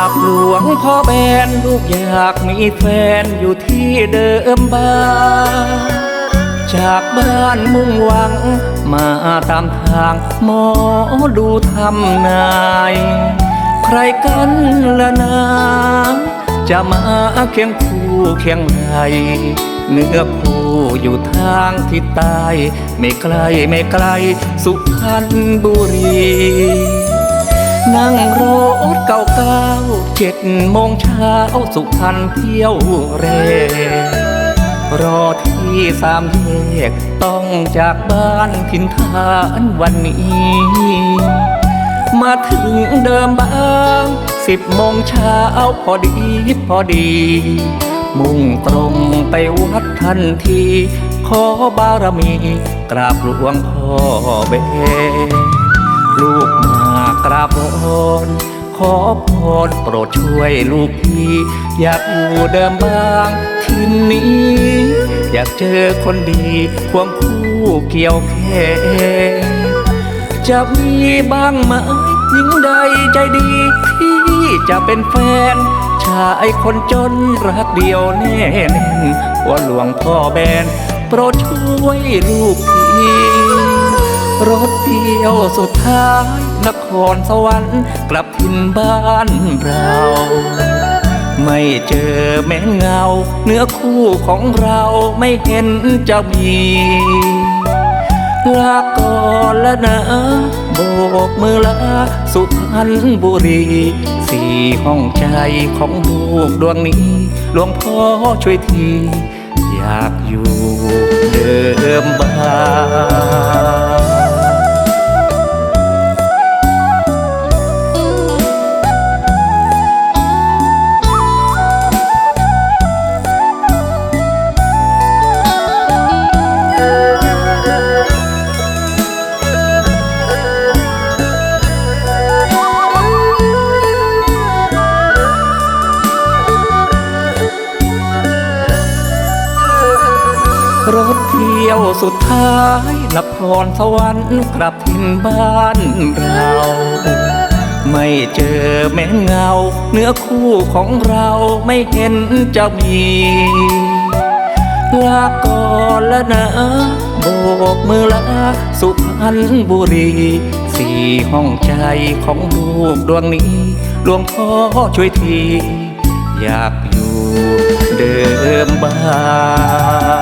าบหลวงพ่อแบนลูกอยากมีแฟนอยู่ที่เดิมบ้าน จากบ้านมุ่งหวัง มาตามทางหมอดูทำนาย ใครกันละนา จะมาเคียงคู่เคียงไหลเนื้อคู่อยู่ทางทิศใต้ไม่ไกลไม่ไกลสุพรรณบุรี นั่งรถเก่าเก้าเจ็ดโมงเช้าสุพรรณเที่ยวเร รอที่สามแยกต้องจากบ้านพินทานวันนี้ มาถึงเดิมบ้างสิบโมงเช้าพอดีพอดี มุ่งตรงไปวัดทันที ขอบารมี กราบหลวงพ่อเบ ลูกมากราบวอนขอพรโปรดช่วยลูกพี่ อยากอยู่เดิมบางที่นี้ อยากเจอคนดีควงคู่เกี่ยวแขนจะมีบ้างไหมหญิงใดใจดีที่จะเป็นแฟน ชายคนจนรักเดียวแน่แน่นว่าหลวงพ่อแบนโปรดช่วยลูกพี่ รถเที่ยวสุดท้าย นครสวรรค์กลับถิ่นบ้านเรา ไม่เจอแม่เงา เนื้อคู่ของเราไม่เห็นจะมีลาก่อนแล้วนะโบกมือลาสุพรรณบุรี สี่ห้องใจของลูกดวงนี้ หลวงพ่อช่วยที อย่า รถเที่ยวสุดท้ายนครสวรรค์กลับถิ่นบ้านเรา ไม่เจอแม่เงา เนื้อคู่ของเราไม่เห็นจะมีลาก่อนแล้วนะโบกมือลาสุพรรณบุรี สี่ห้องใจของลูกดวงนี้หลวงพ่อช่วยที อยากอยู่เดิมบ้าง